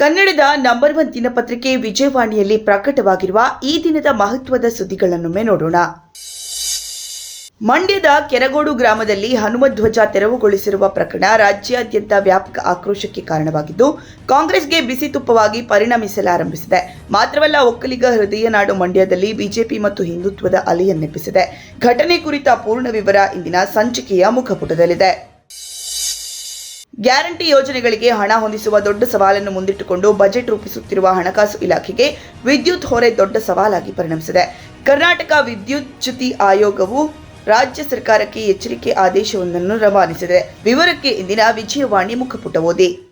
ಕನ್ನಡದ number one ದಿನಪತ್ರಿಕೆ ವಿಜಯವಾಣಿಯಲ್ಲಿ ಪ್ರಕಟವಾಗಿರುವ ಈ ದಿನದ ಮಹತ್ವದ ಸುದ್ದಿಗಳನ್ನೊಮ್ಮೆ ನೋಡೋಣ. ಮಂಡ್ಯದ ಕೆರಗೋಡು ಗ್ರಾಮದಲ್ಲಿ ಹನುಮಧ್ವಜ ತೆರವುಗೊಳಿಸಿರುವ ಪ್ರಕರಣ ರಾಜ್ಯಾದ್ಯಂತ ವ್ಯಾಪಕ ಆಕ್ರೋಶಕ್ಕೆ ಕಾರಣವಾಗಿದ್ದು, ಕಾಂಗ್ರೆಸ್ಗೆ ಬಿಸಿ ತುಪ್ಪವಾಗಿ ಪರಿಣಮಿಸಲಾರಂಭಿಸಿದೆ. ಮಾತ್ರವಲ್ಲ, ಒಕ್ಕಲಿಗ ಹೃದಯನಾಡು ಮಂಡ್ಯದಲ್ಲಿ ಬಿಜೆಪಿ ಮತ್ತು ಹಿಂದುತ್ವದ ಅಲೆಯನ್ನೆಪ್ಪಿಸಿದೆ ಘಟನೆ ಕುರಿತ ಪೂರ್ಣ ವಿವರ ಇಂದಿನ ಸಂಚಿಕೆಯ ಮುಖಪುಟದಲ್ಲಿದೆ. ಗ್ಯಾರಂಟಿ ಯೋಜನೆಗಳಿಗೆ ಹಣ ಹೊಂದಿಸುವ ದೊಡ್ಡ ಸವಾಲನ್ನು ಮುಂದಿಟ್ಟುಕೊಂಡು ಬಜೆಟ್ ರೂಪಿಸುತ್ತಿರುವ ಹಣಕಾಸು ಇಲಾಖೆಗೆ ವಿದ್ಯುತ್ ಹೊರೆ ದೊಡ್ಡ ಸವಾಲಾಗಿ ಪರಿಣಮಿಸಿದೆ. ಕರ್ನಾಟಕ ವಿದ್ಯುಚ್ಛುತಿ ಆಯೋಗವು ರಾಜ್ಯ ಸರ್ಕಾರಕ್ಕೆ ಎಚ್ಚರಿಕೆ ಆದೇಶವೊಂದನ್ನು ರವಾನಿಸಿದೆ. ವಿವರಕ್ಕೆ ಇಂದಿನ ವಿಜಯವಾಣಿ ಮುಖಪುಟ ಓದಿ.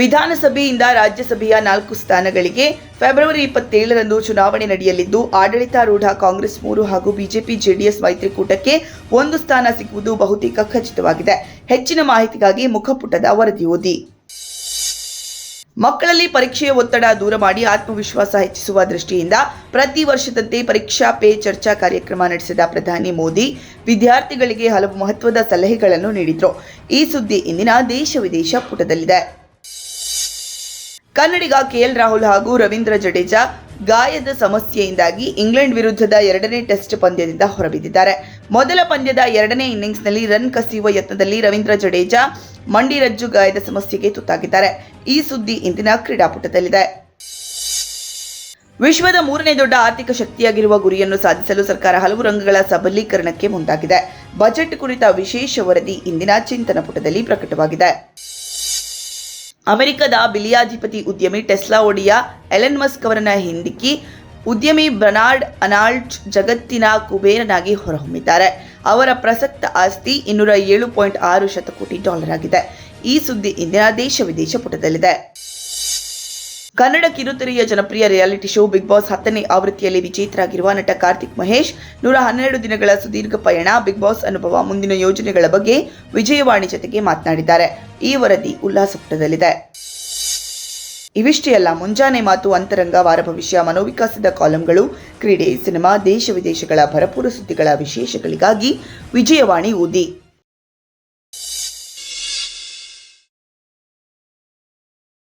ವಿಧಾನಸಭೆಯಿಂದ ರಾಜ್ಯಸಭೆಯ ನಾಲ್ಕು ಸ್ಥಾನಗಳಿಗೆ ಫೆಬ್ರವರಿ ಇಪ್ಪತ್ತೇಳರಂದು ಚುನಾವಣೆ ನಡೆಯಲಿದ್ದು, ಆಡಳಿತಾರೂಢ ಕಾಂಗ್ರೆಸ್ ಮೂರು ಹಾಗೂ ಬಿಜೆಪಿ ಜೆಡಿಎಸ್ ಮೈತ್ರಿಕೂಟಕ್ಕೆ ಒಂದು ಸ್ಥಾನ ಸಿಗುವುದು ಬಹುತೇಕ ಖಚಿತವಾಗಿದೆ. ಹೆಚ್ಚಿನ ಮಾಹಿತಿಗಾಗಿ ಮುಖಪುಟದ ವರದಿ ಓದಿ. ಮಕ್ಕಳಲ್ಲಿ ಪರೀಕ್ಷೆಯ ಒತ್ತಡ ದೂರ ಮಾಡಿ ಆತ್ಮವಿಶ್ವಾಸ ಹೆಚ್ಚಿಸುವ ದೃಷ್ಟಿಯಿಂದ ಪ್ರತಿ ವರ್ಷದಂತೆ ಪರೀಕ್ಷಾ ಪೇ ಚರ್ಚಾ ಕಾರ್ಯಕ್ರಮ ನಡೆಸಿದ ಪ್ರಧಾನಿ ಮೋದಿ, ವಿದ್ಯಾರ್ಥಿಗಳಿಗೆ ಹಲವು ಮಹತ್ವದ ಸಲಹೆಗಳನ್ನು ನೀಡಿದರು. ಈ ಸುದ್ದಿ ಇಂದಿನ ದೇಶ ವಿದೇಶ ಪುಟದಲ್ಲಿದೆ. ಕನ್ನಡಿಗ ಕೆಎಲ್ ರಾಹುಲ್ ಹಾಗೂ ರವೀಂದ್ರ ಜಡೇಜಾ ಗಾಯದ ಸಮಸ್ಯೆಯಿಂದಾಗಿ ಇಂಗ್ಲೆಂಡ್ ವಿರುದ್ಧದ ಎರಡನೇ ಟೆಸ್ಟ್ ಪಂದ್ಯದಿಂದ ಹೊರಬಿದ್ದಿದ್ದಾರೆ. ಮೊದಲ ಪಂದ್ಯದ ಎರಡನೇ ಇನ್ನಿಂಗ್ಸ್ನಲ್ಲಿ ರನ್ ಕಸಿಯುವ ಯತ್ನದಲ್ಲಿ ರವೀಂದ್ರ ಜಡೇಜಾ ಮಂಡಿರಜ್ಜು ಗಾಯದ ಸಮಸ್ಯೆಗೆ ತುತ್ತಾಗಿದ್ದಾರೆ. ಈ ಸುದ್ದಿ ಇಂದಿನ ಕ್ರೀಡಾಪುಟದಲ್ಲಿದೆ. ವಿಶ್ವದ ಮೂರನೇ ದೊಡ್ಡ ಆರ್ಥಿಕ ಶಕ್ತಿಯಾಗಿರುವ ಗುರಿಯನ್ನು ಸಾಧಿಸಲು ಸರ್ಕಾರ ಹಲವು ರಂಗಗಳ ಸಬಲೀಕರಣಕ್ಕೆ ಮುಂದಾಗಿದೆ. ಬಜೆಟ್ ಕುರಿತ ವಿಶೇಷ ವರದಿ ಇಂದಿನ ಚಿಂತನ ಪುಟದಲ್ಲಿ ಪ್ರಕಟವಾಗಿದೆ. ಅಮೆರಿಕದ ಬಿಲಿಯಾಧಿಪತಿ ಉದ್ಯಮಿ ಟೆಸ್ಲಾ ಒಡೆಯ ಎಲೆನ್ ಮಸ್ಕ್ ಅವರನ್ನ ಹಿಂದಿಕ್ಕಿ ಉದ್ಯಮಿ ಬ್ರನಾರ್ಡ್ ಅನಾಲ್ಟ್ ಜಗತ್ತಿನ ಕುಬೇರನಾಗಿ ಹೊರಹೊಮ್ಮಿದ್ದಾರೆ. ಅವರ ಪ್ರಸಕ್ತ ಆಸ್ತಿ ಇನ್ನೂರ ಏಳು ಪಾಯಿಂಟ್ ಆರು ಶತಕೋಟಿ ಡಾಲರ್ ಆಗಿದೆ. ಈ ಸುದ್ದಿ ಇಂದಿನ ದೇಶ ವಿದೇಶ ಪುಟದಲ್ಲಿದೆ. ಕನ್ನಡ ಕಿರುತೆರೆಯ ಜನಪ್ರಿಯ ರಿಯಾಲಿಟಿ ಶೋ ಬಿಗ್ ಬಾಸ್ ಹತ್ತನೇ ಆವೃತ್ತಿಯಲ್ಲಿ ವಿಜೇತರಾಗಿರುವ ನಟ ಕಾರ್ತಿಕ್ ಮಹೇಶ್, ನೂರ ಹನ್ನೆರಡು ದಿನಗಳ ಸುದೀರ್ಘ ಪಯಣ ಬಿಗ್ ಬಾಸ್ ಅನುಭವ ಮುಂದಿನ ಯೋಜನೆಗಳ ಬಗ್ಗೆ ವಿಜಯವಾಣಿ ಜೊತೆಗೆ ಮಾತನಾಡಿದ್ದಾರೆ. ಈ ವರದಿ ಉಲ್ಲಾಸ ಪುಟದಲ್ಲಿದೆ ಇವಿಷ್ಟೇ ಅಲ್ಲ ಮುಂಜಾನೆ ಮಾತು, ಅಂತರಂಗ, ವಾರ ಭವಿಷ್ಯ, ಮನೋವಿಕಾಸದ ಕಾಲಂಗಳು, ಕ್ರೀಡೆ, ಸಿನಿಮಾ, ದೇಶ ವಿದೇಶಗಳ ಭರಪೂರ ಸುದ್ದಿಗಳ ವಿಶೇಷಗಳಿಗಾಗಿ ವಿಜಯವಾಣಿ ಓದಿ.